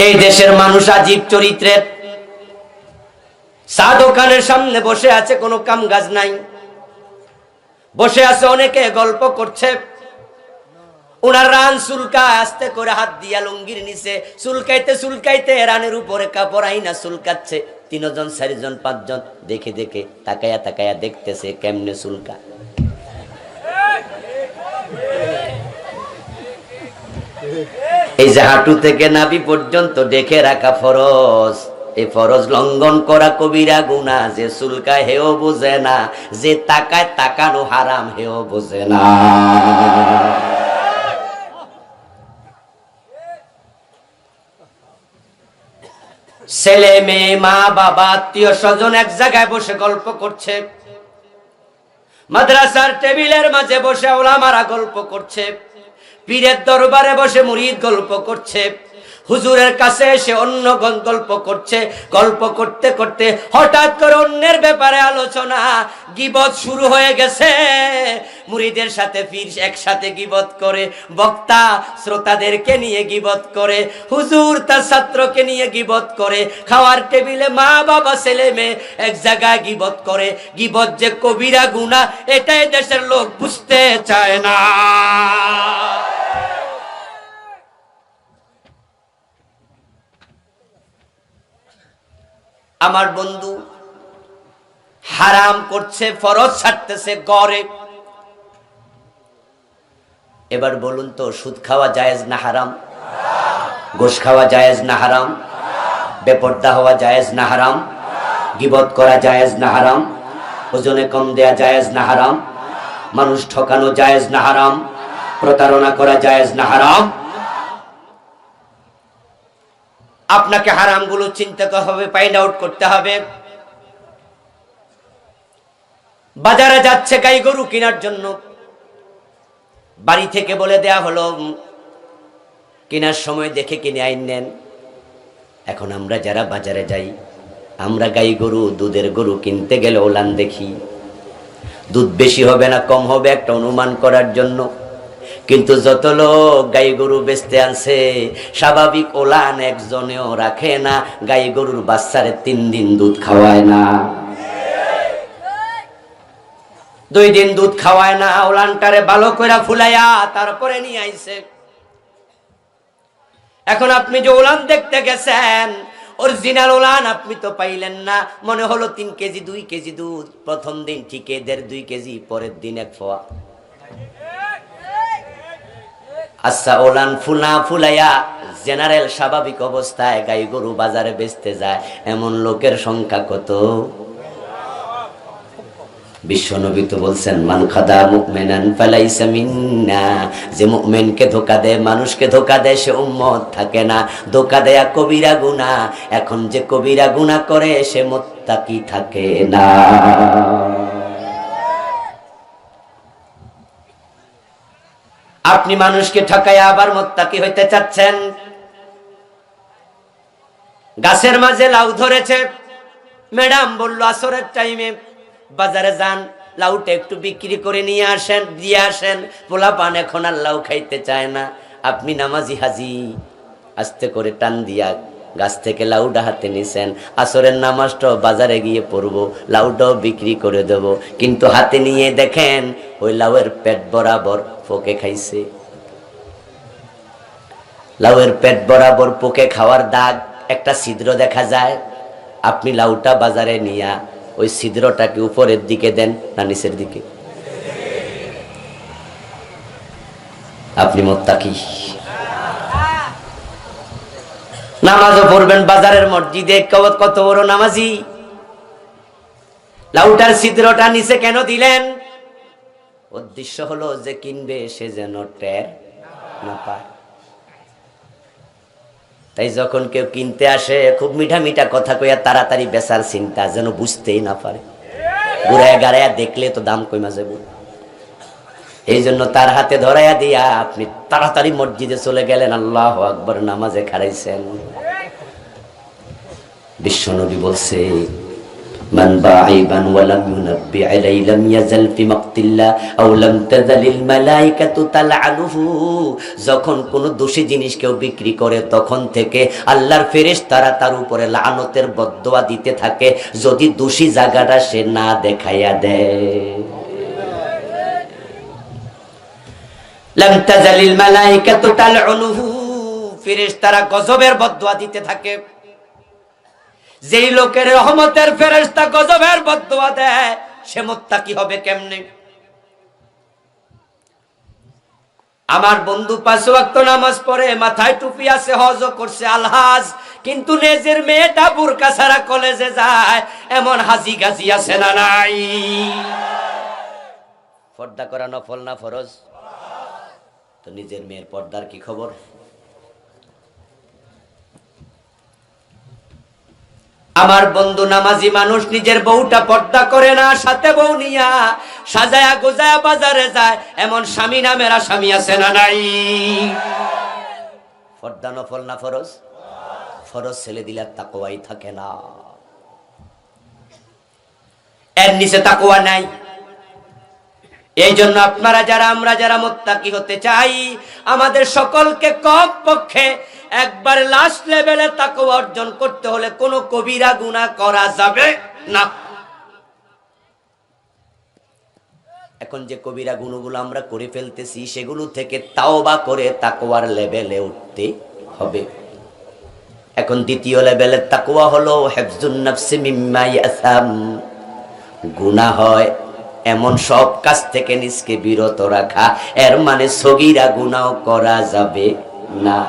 এই দেশের মানুষ আজীব চরিত্রের চা দোকানের সামনে বসে আছে, কোনো কাম কাজ নাই। বসে আছে, অনেকে গল্প করছে। ওনার রান চুলকায়, আস্তে করে হাত দিয়া লুঙ্গির নিচে। চুলকাইতে চুলকাইতে রানের উপরে কাপড় আইনা চুলকাচ্ছে। তিনজন, চারিজন, পাঁচজন দেখে দেখে, তাকায়া তাকায়া দেখতেছে কেমনে চুলকা এই যে হাঁটু থেকে নাভি পর্যন্ত দেখে রাখা ফরজ। এই ফরজ লঙ্ঘন করা কবিরা গুনা যে চুলকায় হেও বোঝে না, যে তাকায় তাকানো হারাম হেও বোঝে না। ছেলে, মেয়ে, মা, বাবা, আত্মীয় স্বজন এক জায়গায় বসে গল্প করছে। মাদ্রাসার টেবিলের মাঝে বসে ওলামারা গল্প করছে। পীরের দরবারে বসে মুরিদ গল্প করছে। হুজুরের কাছে এসে অন্য গল্প করছে। গল্প করতে করতে হঠাৎ করে অন্যের ব্যাপারে আলোচনা। গিবত শুরু হয়ে গেছে। মুরিদের সাথে ফির একসাথে গিবত করে। বক্তা শ্রোতাদেরকে নিয়ে গিবত করে। হুজুর তার ছাত্রকে নিয়ে গিবত করে। খাওয়ার টেবিলে মা, বাবা, ছেলে, মেয়ে এক জায়গায় গিবত করে। গিবত যে কবিরা গুণা এটাই দেশের লোক বুঝতে চায় না। আমার বন্ধু, হারাম করছে, ফরজ ছাড়তেছে, গড়ে। এবার বলুন তো, সুদ খাওয়া জায়েজ না হারাম? গোশ খাওয়া জায়েজ না হারাম? বেপর্দা হওয়া জায়েজ না হারাম? গিবত করা জায়েজ না হারাম? ওজনে কম দেয়া জায়েজ না হারাম? মানুষ ঠকানো জায়েজ না হারাম? প্রতারণা করা জায়েজ না হারাম? আপনাকে হারামগুলো চিন্তা হবে ফাইন্ড আউট করতে হবে। বাজারে যাচ্ছে গাই গরু কেনার জন্য। বাড়ি থেকে বলে দেয়া হলো, কেনার সময় দেখে কিনে আইন নেন। এখন আমরা যারা বাজারে যাই, আমরা গাই গরু, দুধের গরু কিনতে গেলে ওলান দেখি। দুধ বেশি হবে না, কম হবে একটা অনুমান করার জন্য। কিন্তু যত লোক গাই গরু বেচতে আনছে, স্বাভাবিক ওলান একজনেও রাখে না। গাই গরুর বাচ্চারে তিন দিন দুধ খাওয়ায় না। দুই দিন দুধ খাওয়ায় না, ওলানটারে ভালো করে ফুলাইয়া তারপরে নিয়ে আইছে। এখন আপনি যে ওলান দেখতে গেছেন, অরিজিনাল ওলান আপনি তো পাইলেন না। মনে হলো তিন কেজি, দুই কেজি দুধ, প্রথম দিন ঠিক, দেড় দুই কেজি, পরের দিন এক ফোয়া। আচ্ছা ওলান ফুলা ফুলাইয়া জেনারেল স্বাভাবিক অবস্থায় গাই গরু বাজারে বেচতে যায়, এমন লোকের সংখ্যা কত? বিশ্বনবী তো বলছেন, মান খাদা মুকমেনান ফালাইসা মিন্না। যে মুকমেনকে ধোকা দেয়, মানুষকে ধোকা দেয়, সে উম্মত থাকে না। ধোকা দেয়া কবিরা গুনা এখন যে কবিরা গুনা করে, সে মোত্তাকি থাকে না। আপনি মানুষকে ঠকাইয়া আবার মোত্তাকি হইতে চাচ্ছেন? গাছের মাঝে লাউ ধরেছে। ম্যাডাম বলল, আসরের টাইমে বাজারে যান, লাউটা একটু বিক্রি করে নিয়ে আসেন, দিয়ে আসেন। পোলা পান এখন আর লাউ খাইতে চায় না। আপনি নামাজি হাজি। আস্তে করে টান দিয়া গাছ থেকে লাউডা হাতে নিছেন। আসরের নামাজটাও বাজারে গিয়ে পড়ব লাউটাও বিক্রি করে দেব। কিন্তু হাতে নিয়ে দেখেন, ওই লাউয়ের পেট বরাবর ফোকে খাইছে। লাউয়ের পেট বরাবর পোকে খাওয়ার দাগ, একটা ছিদ্র দেখা যায়। আপনি লাউটা বাজারে নিয়া ওই ছিদ্রটাকে উপরের দিকে দেন না নিচের দিকে? আপনি মোত্তাকি। নামাজও পড়বেন বাজারের মসজিদে কত বড় নামাজি। লাউটার ছিদ্রটা নিচে কেন দিলেন? উদ্দেশ্য হলো যে কিনবে সে যেন টের না পায়। তাই যখন কেউ কিনতে আসে, খুব মিঠা মিঠা কথা কইয়া তাড়াতাড়ি বেচার চিন্তা যেন বুঝতেই না পারে। ঘুরায় গাড়াইয়া দেখলে তো দাম কইমা যাব এই জন্য তার হাতে ধরাইয়া দিয়া আপনি তাড়াতাড়ি মসজিদে চলে গেলেন, আল্লাহ আকবর, নামাজে খারাইছেন বিশ্বনবী বলছে من باعبا ولم ينبئ علي لم يزل في مقت الله او لم تزل الملائكه تلعنه যখন কোন দোষী জিনিস কেউ বিক্রি করে তখন থেকে আল্লাহর ফেরেশতারা তার উপরে লানতের বদদোয়া দিতে থাকে যদি দোষী জায়গাটা সে না দেখাইয়া দেয় লাম তাজালিল মালাইকাতু তালউনুহু ফেরেশতারা গজবের বদদোয়া দিতে থাকে যেই লোকের রহমতের ফেরেশতা গজবের বদদোয়া দেয়, সে মুত্তাকি হবে কেমনে? আমার বন্ধু পাঁচ নামাজ পড়ে, মাথায় টুপি আছে হজ করছে, আলহাজ। কিন্তু নিজের মেয়েটা বুরকা ছাড়া কলেজে যায়, এমন হাজি গাজি আছে না নাই? পর্দা করা নফল না ফরজ? তো নিজের মেয়ের পর্দার কি খবর? আমার বন্ধু নামাজি মানুষ নিজের বউটা পর্দা করে না, সাথে বউ নিয়া সাজায়া গোজায়া বাজারে যায়। এমন স্বামী নামেরা স্বামী আছে না নাই? পর্দা নফল না ফরজ? ফরজ ছেলে দিলে তাকোয়াই থাকে না। এর নিচে তাকোয়া নাই। এই জন্য আপনারা যারা, আমরা যারা মোত্তাকি হতে চাই, আমাদের সকলকে কম পক্ষে একবার লাস্ট লেভেলে তাকে অর্জন করতে হলে কোনো কবিরা গুণা করা যাবে না। এখন যে কবিরা গুণগুলো আমরা করে ফেলতেছি, সেগুলো থেকে তাও বা করে তাকোয়ার লেভেলে উঠতে হবে। এখন দ্বিতীয় লেভেলের তাকোয়া হলো মিম্মা হয় এমন সব কাজ থেকে নিজকে বিরত রাখা, এর মানে সগিরা গুনাও করা যাবে না।